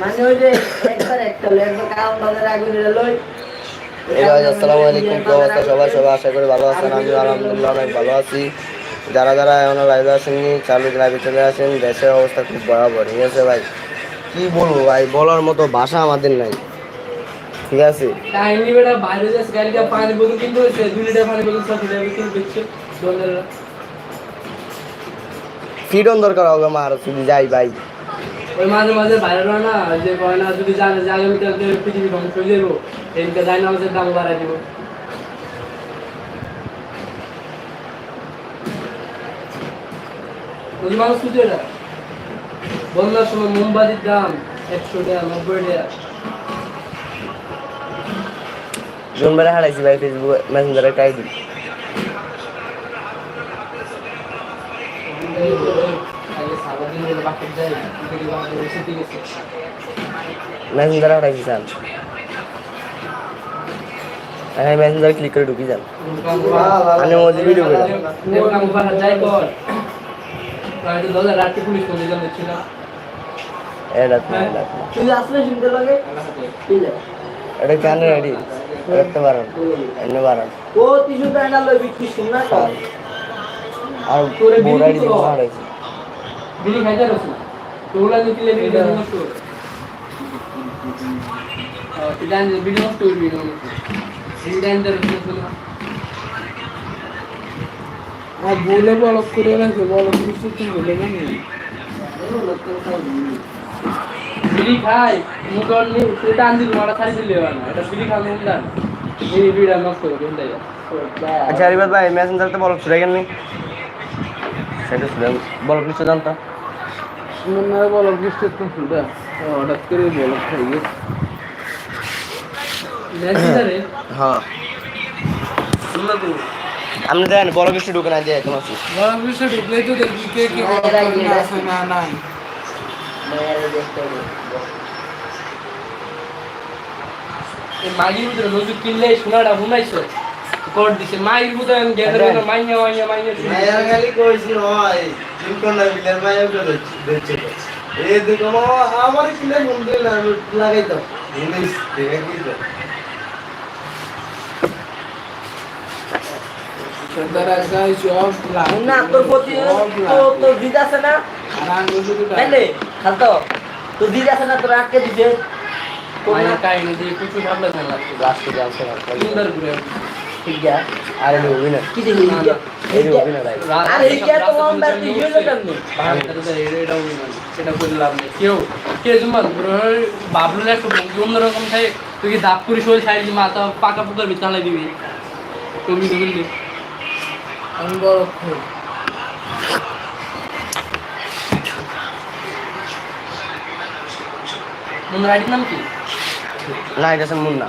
মানে ওই যে একবার একটা একবার কারণ বাজারে আগুন লই। আসসালামু আলাইকুম কি অবস্থা? সবাই সবাই আশা করি ভালো আছেন। আমি আলহামদুলিল্লাহ অনেক ভালো আছি। যারা যারা এখনও লাইভে আসেননি চালু লাইভে চলে আসেন দেশের অবস্থা খুব ভয়াবহ। ঠিক আছে ভাই? কি বলব ভাই বলার মতো ভাষা আমাদের নাই। ঠিক আছে? কাহিনী বেটা বাইরে যাচ্ছে গাড়িটা পানি বোতল কিনতে হয়েছে দুই লিটার পানি বোতল সব লিটার বোতল বেচছে ডলার ফ্রিডম দরকার হবে আমার শুধু যাই ভাই। ওই মাঝে মাঝে বাইরে রয় না? যে কয় না, যদি জানে যে আগামীকালকে পৃথিবী ধ্বংস হয়ে যাব এদিকে যাই না আমাদের দাম বাড়াই দিব। বুঝি মানুষ কিছু এটা বন্যার সময় মোমবাতির দাম একশো টাকা, নব্বই টাকা। জুনবারে হারাইছি ভাই ফেসবুক মেসেঞ্জারে কাই দিই মেসেঞ্জারে হারাইছি স্যার হ্যাঁ মেসেঞ্জারে ক্লিক করে ঢুকি যান। আমি মধ্যে ভিডিও করে। এটা তো এটা তো। তুই আসলে শুনতে লাগে এটা কেন রেডি রাখতে পারেন এনে পারেন ও তিনশো টাকা লই বিক্রি শুন না আর দিব হবে। হারাইছি বিলি খাইতে রসুন। তোগুলা যদি লেগে যায় নষ্ট জানি ভিডিও নষ্ট করবি আর বলে বলক করে রাখছে বলক কিছু তুমি বলে খাই মুখর নি তুই টান দিল মারা খাই দিলে এটা বিলি খাওয়া মুখ দান এই ভিডিও নষ্ট করবে আচ্ছা রিবাদ ভাই মেসেঞ্জারতে বলক ছুড়ে গেল নি সেটা বলক নিশ্চয় জানতা মনে বলক তুমি দা হঠাৎ করে বলক খাই গেছে হ্যাঁ। আপনি দেন বড় কিছু ঢুকে না যে তোমার বলক কিছু ঢুকলেই তো দেখবি কে কি না এই মাগির ভিতরে নজর কিনলে সোনাটা ঘুমাইছো কর দিছে। মাগির ভিতরে গেলে মাইয়া মাইয়া মাইয়া মায়ের খালি কইছি হয় চিনকন না বিলের মায়ের করে দিচ্ছে এই দেখো আমার কিলে না আমি লাগাইতাম ইংলিশ দেখে কি লাভ না তোর প্রতি তো তোর দিদ আছে না? খাদ্য তোর দিদ আছে না তোর আটকে দিছে। তোর না মাইয়া কাহিনী দিয়ে কিছু ভাবলে না লাস্টে না সুন্দর করে ঠিক আর এই অভিনয় কি দেখি এই অভিনয় ভাই আরে এই যে তোমার আমরা তুই হইল কেমনে সেটা করে লাভ নেই। কেউ কে জুম্মা বাবলুর একটা ভঙ্গি অন্যরকম থাকে তুই কি দাপ করে শরীর ছাড়ি মাথা পাকা পুকার ভিতরে হালাই দিবি? তুমি তো আমি বলক খাই নাম কি? না এটা মুন্না।